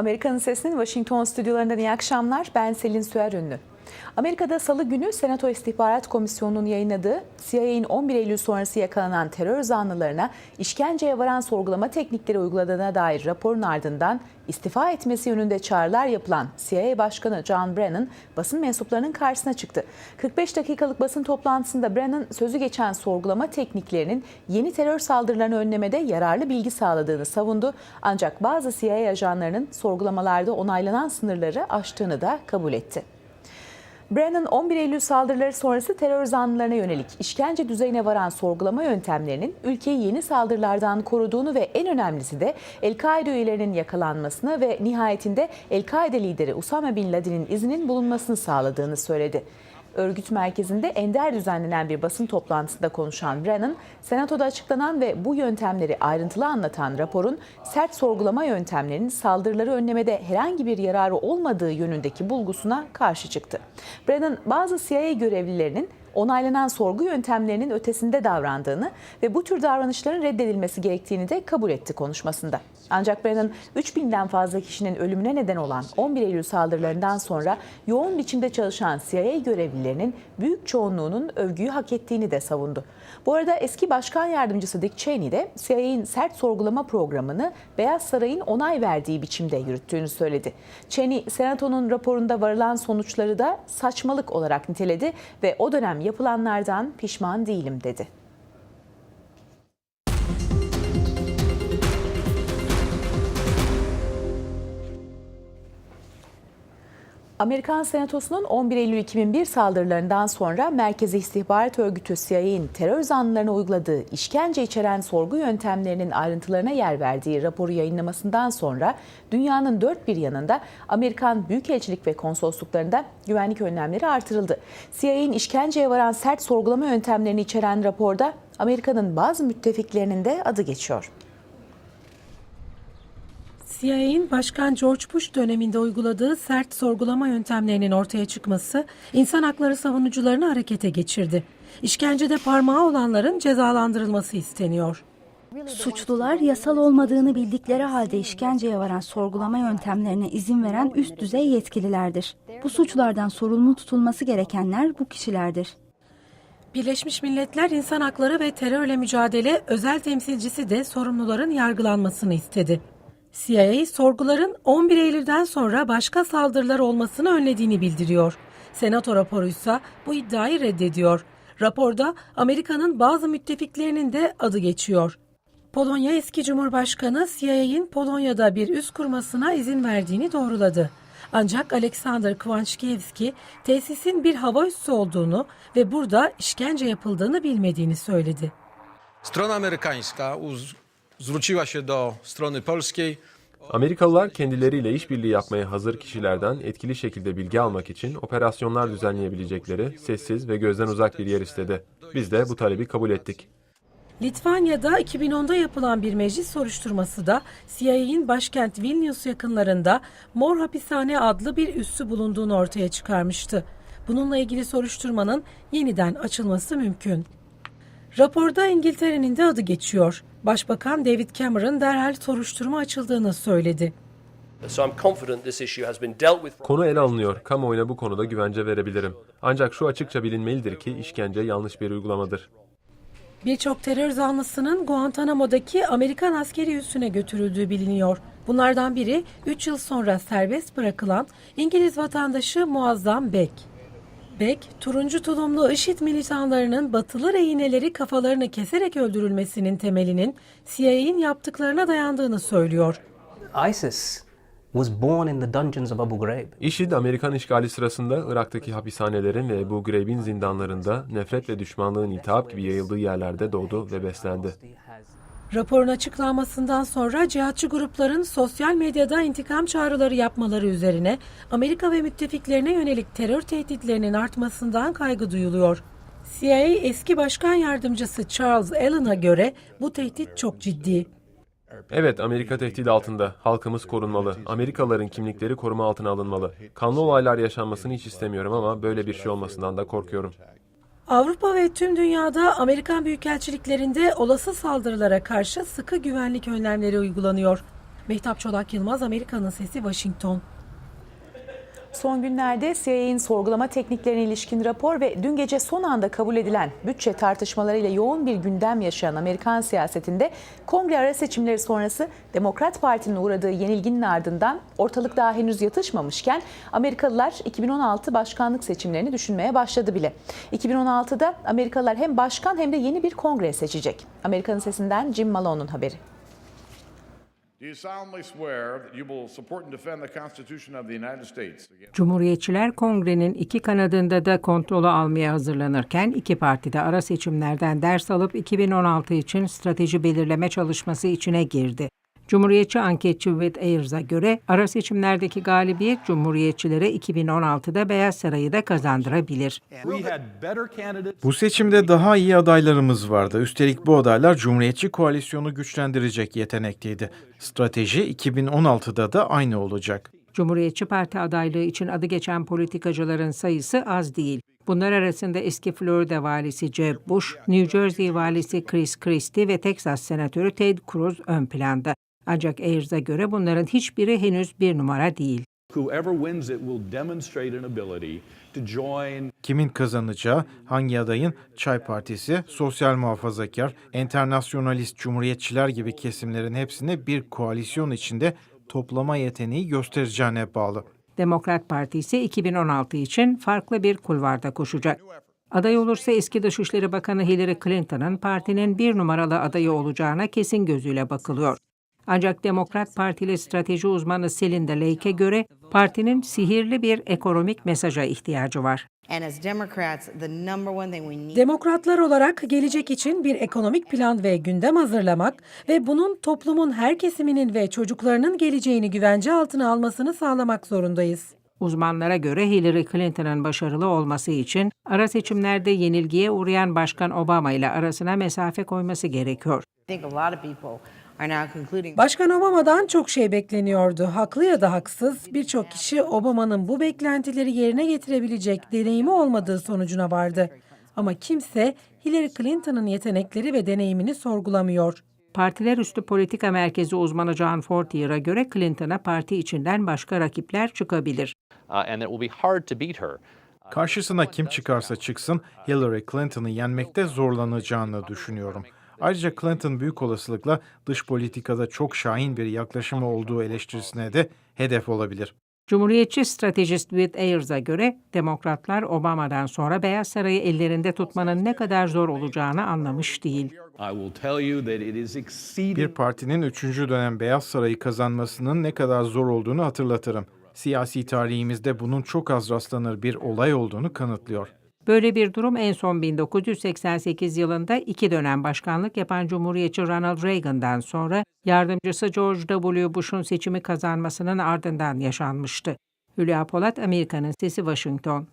Amerika'nın Sesi'nin Washington stüdyolarından iyi akşamlar. Ben Selin Süer Ünlü. Amerika'da salı günü Senato İstihbarat Komisyonu'nun yayınladığı CIA'nin 11 Eylül sonrası yakalanan terör zanlılarına işkenceye varan sorgulama teknikleri uyguladığına dair raporun ardından istifa etmesi yönünde çağrılar yapılan CIA Başkanı John Brennan basın mensuplarının karşısına çıktı. 45 dakikalık basın toplantısında Brennan sözü geçen sorgulama tekniklerinin yeni terör saldırılarını önlemede yararlı bilgi sağladığını savundu. Ancak bazı CIA ajanlarının sorgulamalarda onaylanan sınırları aştığını da kabul etti. Brennan 11 Eylül saldırıları sonrası terör zanlılarına yönelik işkence düzeyine varan sorgulama yöntemlerinin ülkeyi yeni saldırılardan koruduğunu ve en önemlisi de El-Kaide üyelerinin yakalanmasına ve nihayetinde El-Kaide lideri Usame Bin Laden'in izinin bulunmasını sağladığını söyledi. Örgüt merkezinde ender düzenlenen bir basın toplantısında konuşan Brennan, Senatoda açıklanan ve bu yöntemleri ayrıntılı anlatan raporun sert sorgulama yöntemlerinin saldırıları önlemede herhangi bir yararı olmadığı yönündeki bulgusuna karşı çıktı. Brennan bazı CIA görevlilerinin onaylanan sorgu yöntemlerinin ötesinde davrandığını ve bu tür davranışların reddedilmesi gerektiğini de kabul etti konuşmasında. Ancak Brennan 3000'den fazla kişinin ölümüne neden olan 11 Eylül saldırılarından sonra yoğun biçimde çalışan CIA görevlilerinin büyük çoğunluğunun övgüyü hak ettiğini de savundu. Bu arada eski başkan yardımcısı Dick Cheney de CIA'nin sert sorgulama programını Beyaz Saray'ın onay verdiği biçimde yürüttüğünü söyledi. Cheney, Senato'nun raporunda varılan sonuçları da saçmalık olarak niteledi ve o dönem yapılanlardan pişman değilim dedi. Amerikan Senatosu'nun 11 Eylül 2001 saldırılarından sonra Merkezi İstihbarat Örgütü CIA'nin terör zanlılarına uyguladığı işkence içeren sorgu yöntemlerinin ayrıntılarına yer verdiği raporu yayınlamasından sonra dünyanın dört bir yanında Amerikan Büyükelçilik ve konsolosluklarında güvenlik önlemleri artırıldı. CIA'nin işkenceye varan sert sorgulama yöntemlerini içeren raporda Amerika'nın bazı müttefiklerinin de adı geçiyor. CIA'nin Başkan George Bush döneminde uyguladığı sert sorgulama yöntemlerinin ortaya çıkması insan hakları savunucularını harekete geçirdi. İşkencede parmağı olanların cezalandırılması isteniyor. Suçlular yasal olmadığını bildikleri halde işkenceye varan sorgulama yöntemlerine izin veren üst düzey yetkililerdir. Bu suçlardan sorumlu tutulması gerekenler bu kişilerdir. Birleşmiş Milletler İnsan Hakları ve Terörle Mücadele özel temsilcisi de sorumluların yargılanmasını istedi. CIA sorguların 11 Eylül'den sonra başka saldırılar olmasını önlediğini bildiriyor. Senato raporu ise bu iddiayı reddediyor. Raporda Amerika'nın bazı müttefiklerinin de adı geçiyor. Polonya eski Cumhurbaşkanı CIA'nin Polonya'da bir üs kurmasına izin verdiğini doğruladı. Ancak Aleksander Kwanczkiewski tesisin bir hava üssü olduğunu ve burada işkence yapıldığını bilmediğini söyledi. Strona amerykańska uz- zwróciła się do strony polskiej Amerikalılar kendileriyle işbirliği yapmaya hazır kişilerden etkili şekilde bilgi almak için operasyonlar düzenleyebilecekleri sessiz ve gözden uzak bir yer istedi. Biz de bu talebi kabul ettik. Litvanya'da 2010'da yapılan bir meclis soruşturması da CIA'nin başkent Vilnius yakınlarında Mor Hapishane adlı bir üssü bulunduğunu ortaya çıkarmıştı. Bununla ilgili soruşturmanın yeniden açılması mümkün. Raporda İngiltere'nin de adı geçiyor. Başbakan David Cameron derhal soruşturma açıldığını söyledi. Konu ele alınıyor. Kamuoyuna bu konuda güvence verebilirim. Ancak şu açıkça bilinmelidir ki işkence yanlış bir uygulamadır. Birçok terör zanlısının Guantanamo'daki Amerikan askeri üssüne götürüldüğü biliniyor. Bunlardan biri 3 yıl sonra serbest bırakılan İngiliz vatandaşı Muazzam Beck. Beck, turuncu tulumlu IŞİD militanlarının batılı rehineleri kafalarını keserek öldürülmesinin temelinin CIA'nin yaptıklarına dayandığını söylüyor. ISIS was born in the dungeons of Abu Ghraib. IŞİD, Amerikan işgali sırasında Irak'taki hapishanelerin ve Ebu Ghraib'in zindanlarında nefret ve düşmanlığın iltihap gibi yayıldığı yerlerde doğdu ve beslendi. Raporun açıklanmasından sonra cihatçı grupların sosyal medyada intikam çağrıları yapmaları üzerine Amerika ve müttefiklerine yönelik terör tehditlerinin artmasından kaygı duyuluyor. CIA eski başkan yardımcısı Charles Allen'a göre bu tehdit çok ciddi. Evet, Amerika tehdit altında. Halkımız korunmalı. Amerikalıların kimlikleri koruma altına alınmalı. Kanlı olaylar yaşanmasını hiç istemiyorum ama böyle bir şey olmasından da korkuyorum. Avrupa ve tüm dünyada Amerikan büyükelçiliklerinde olası saldırılara karşı sıkı güvenlik önlemleri uygulanıyor. Mehtap Çolak Yılmaz, Amerika'nın Sesi, Washington. Son günlerde CIA'nin sorgulama tekniklerine ilişkin rapor ve dün gece son anda kabul edilen bütçe tartışmalarıyla yoğun bir gündem yaşayan Amerikan siyasetinde kongre ara seçimleri sonrası Demokrat Parti'nin uğradığı yenilginin ardından ortalık daha henüz yatışmamışken Amerikalılar 2016 başkanlık seçimlerini düşünmeye başladı bile. 2016'da Amerikalılar hem başkan hem de yeni bir kongre seçecek. Amerika'nın sesinden Jim Malone'un haberi. Cumhuriyetçiler Kongre'nin iki kanadında da kontrolü almaya hazırlanırken iki parti de ara seçimlerden ders alıp 2016 için strateji belirleme çalışması içine girdi. Cumhuriyetçi anketçi Whit Ayers'a göre ara seçimlerdeki galibiyet Cumhuriyetçilere 2016'da Beyaz Sarayı da kazandırabilir. Bu seçimde daha iyi adaylarımız vardı. Üstelik bu adaylar Cumhuriyetçi koalisyonu güçlendirecek yetenekteydi. Strateji 2016'da da aynı olacak. Cumhuriyetçi Parti adaylığı için adı geçen politikacıların sayısı az değil. Bunlar arasında eski Florida valisi Jeb Bush, New Jersey valisi Chris Christie ve Texas senatörü Ted Cruz ön planda. Ancak Ayers'a göre bunların hiçbiri henüz bir numara değil. Kimin kazanacağı, hangi adayın Çay Partisi, sosyal muhafazakar, enternasyonalist cumhuriyetçiler gibi kesimlerin hepsini bir koalisyon içinde toplama yeteneği göstereceğine bağlı. Demokrat Parti ise 2016 için farklı bir kulvarda koşacak. Aday olursa eski Dışişleri Bakanı Hillary Clinton'ın partinin bir numaralı adayı olacağına kesin gözüyle bakılıyor. Ancak Demokrat Partili strateji uzmanı Celinda Lake'e göre partinin sihirli bir ekonomik mesaja ihtiyacı var. Demokratlar olarak gelecek için bir ekonomik plan ve gündem hazırlamak ve bunun toplumun her kesiminin ve çocuklarının geleceğini güvence altına almasını sağlamak zorundayız. Uzmanlara göre Hillary Clinton'ın başarılı olması için ara seçimlerde yenilgiye uğrayan Başkan Obama ile arasına mesafe koyması gerekiyor. Başkan Obama'dan çok şey bekleniyordu. Haklı ya da haksız birçok kişi Obama'nın bu beklentileri yerine getirebilecek deneyimi olmadığı sonucuna vardı. Ama kimse Hillary Clinton'ın yetenekleri ve deneyimini sorgulamıyor. Partiler üstü politika merkezi uzmanı John Fortier'a göre Clinton'a parti içinden başka rakipler çıkabilir. Karşısına kim çıkarsa çıksın Hillary Clinton'ı yenmekte zorlanacağını düşünüyorum. Ayrıca Clinton büyük olasılıkla dış politikada çok şahin bir yaklaşımı olduğu eleştirisine de hedef olabilir. Cumhuriyetçi stratejist Whit Ayers'a göre demokratlar Obama'dan sonra Beyaz Sarayı ellerinde tutmanın ne kadar zor olacağını anlamış değil. Bir partinin 3. dönem Beyaz Sarayı kazanmasının ne kadar zor olduğunu hatırlatırım. Siyasi tarihimizde bunun çok az rastlanır bir olay olduğunu kanıtlıyor. Böyle bir durum en son 1988 yılında iki dönem başkanlık yapan Cumhuriyetçi Ronald Reagan'dan sonra yardımcısı George W. Bush'un seçimi kazanmasının ardından yaşanmıştı. Hülya Polat, Amerika'nın Sesi, Washington.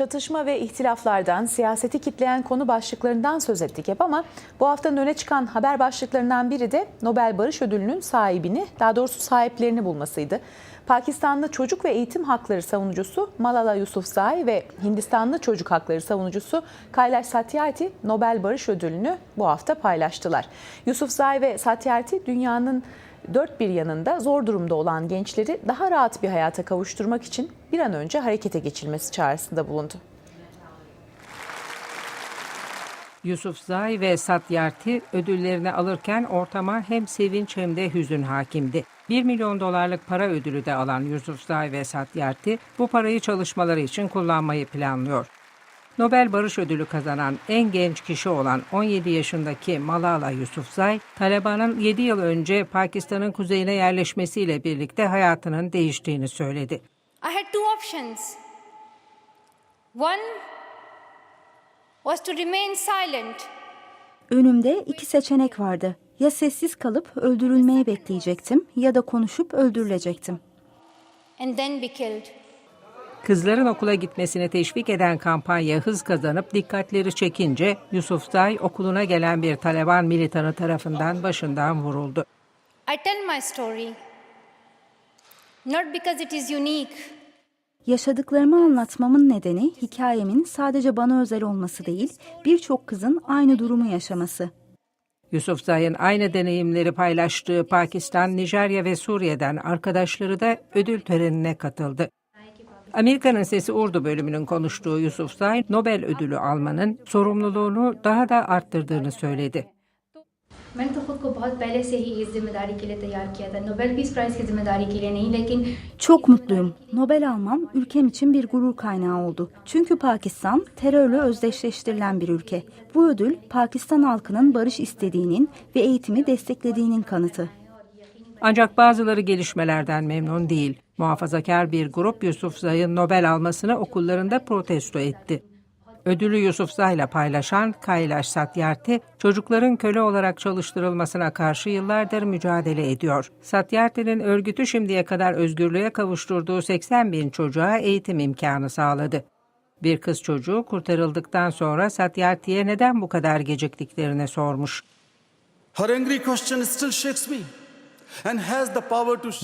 Çatışma ve ihtilaflardan, siyaseti kitleyen konu başlıklarından söz ettik hep ama bu haftanın öne çıkan haber başlıklarından biri de Nobel Barış Ödülü'nün sahibini, daha doğrusu sahiplerini bulmasıydı. Pakistanlı çocuk ve eğitim hakları savunucusu Malala Yousafzai ve Hindistanlı çocuk hakları savunucusu Kailash Satyarthi Nobel Barış Ödülünü bu hafta paylaştılar. Yousafzai ve Satyarthi dünyanın dört bir yanında zor durumda olan gençleri daha rahat bir hayata kavuşturmak için bir an önce harekete geçilmesi çağrısında bulundu. Yusuf Zay ve Satyarthi ödüllerini alırken ortama hem sevinç hem de hüzün hakimdi. 1 milyon dolarlık para ödülü de alan Yusuf Zay ve Satyarthi bu parayı çalışmaları için kullanmayı planlıyor. Nobel Barış Ödülü kazanan en genç kişi olan 17 yaşındaki Malala Yousafzai, Taliban'ın 7 yıl önce Pakistan'ın kuzeyine yerleşmesiyle birlikte hayatının değiştiğini söyledi. I had two options. One was to remain silent Önümde iki seçenek vardı. Ya sessiz kalıp öldürülmeyi bekleyecektim ya da konuşup öldürülecektim. and then be killed. Kızların okula gitmesini teşvik eden kampanya hız kazanıp dikkatleri çekince Yusufzai okuluna gelen bir Taliban militanı tarafından başından vuruldu. I tell my story not because it is unique, Yaşadıklarımı anlatmamın nedeni hikayemin sadece bana özel olması değil, birçok kızın aynı durumu yaşaması. Yusufzay'ın aynı deneyimleri paylaştığı Pakistan, Nijerya ve Suriye'den arkadaşları da ödül törenine katıldı. Amerika'nın Sesi Urdu bölümünün konuştuğu Yusuf Say, Nobel ödülü almanın sorumluluğunu daha da arttırdığını söyledi. Çok mutluyum. Nobel almam ülkem için bir gurur kaynağı oldu. Çünkü Pakistan terörle özdeşleştirilen bir ülke. Bu ödül Pakistan halkının barış istediğinin ve eğitimi desteklediğinin kanıtı. Ancak bazıları gelişmelerden memnun değil. Muhafazakar bir grup Yusufzay'ın Nobel almasını okullarında protesto etti. Ödülü Yusufzay'la paylaşan Kailash Satyarthi, çocukların köle olarak çalıştırılmasına karşı yıllardır mücadele ediyor. Satyarthi'nin örgütü şimdiye kadar özgürlüğe kavuşturduğu 80 bin çocuğa eğitim imkanı sağladı. Bir kız çocuğu kurtarıldıktan sonra Satyarthi'ye neden bu kadar geciktiklerini sormuş.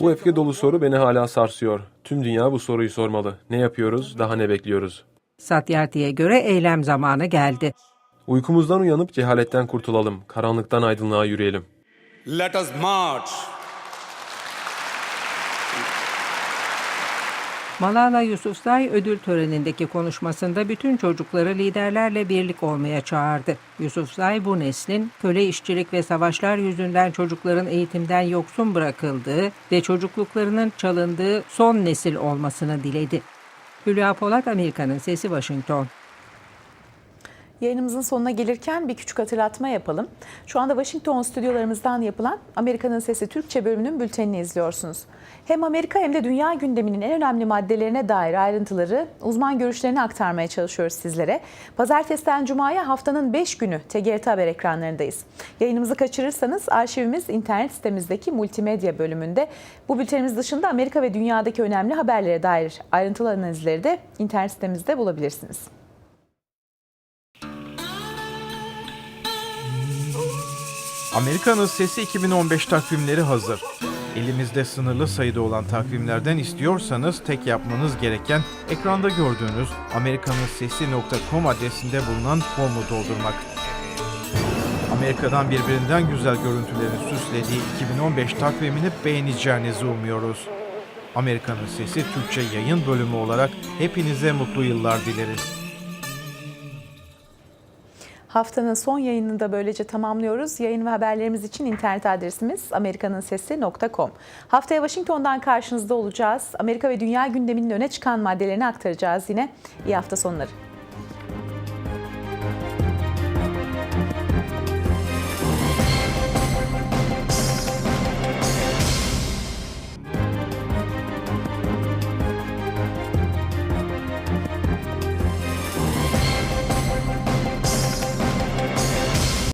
Bu öfke dolu soru beni hala sarsıyor. Tüm dünya bu soruyu sormalı. Ne yapıyoruz, daha ne bekliyoruz? Satyarthi'ye göre eylem zamanı geldi. Uykumuzdan uyanıp cehaletten kurtulalım. Karanlıktan aydınlığa yürüyelim. Let us march. Malala Yousafzai ödül törenindeki konuşmasında bütün çocukları liderlerle birlik olmaya çağırdı. Yousafzai bu neslin köle işçilik ve savaşlar yüzünden çocukların eğitimden yoksun bırakıldığı ve çocukluklarının çalındığı son nesil olmasını diledi. Hülya Polat, Amerika'nın Sesi Washington. Yayınımızın sonuna gelirken bir küçük hatırlatma yapalım. Şu anda Washington stüdyolarımızdan yapılan Amerika'nın Sesi Türkçe bölümünün bültenini izliyorsunuz. Hem Amerika hem de dünya gündeminin en önemli maddelerine dair ayrıntıları, uzman görüşlerini aktarmaya çalışıyoruz sizlere. Pazartesiden Cuma'ya haftanın 5 günü TGRT Haber ekranlarındayız. Yayınımızı kaçırırsanız arşivimiz internet sitemizdeki multimedya bölümünde. Bu bültenimiz dışında Amerika ve dünyadaki önemli haberlere dair ayrıntılı analizleri de internet sitemizde bulabilirsiniz. Amerika'nın Sesi 2015 takvimleri hazır. Elimizde sınırlı sayıda olan takvimlerden istiyorsanız tek yapmanız gereken ekranda gördüğünüz amerikanansesi.com adresinde bulunan formu doldurmak. Amerika'dan birbirinden güzel görüntülerin süslediği 2015 takvimini beğeneceğinizi umuyoruz. Amerika'nın Sesi Türkçe yayın bölümü olarak hepinize mutlu yıllar dileriz. Haftanın son yayınını da böylece tamamlıyoruz. Yayın ve haberlerimiz için internet adresimiz amerikanansesi.com. Haftaya Washington'dan karşınızda olacağız. Amerika ve dünya gündeminin öne çıkan maddelerini aktaracağız yine. İyi hafta sonları.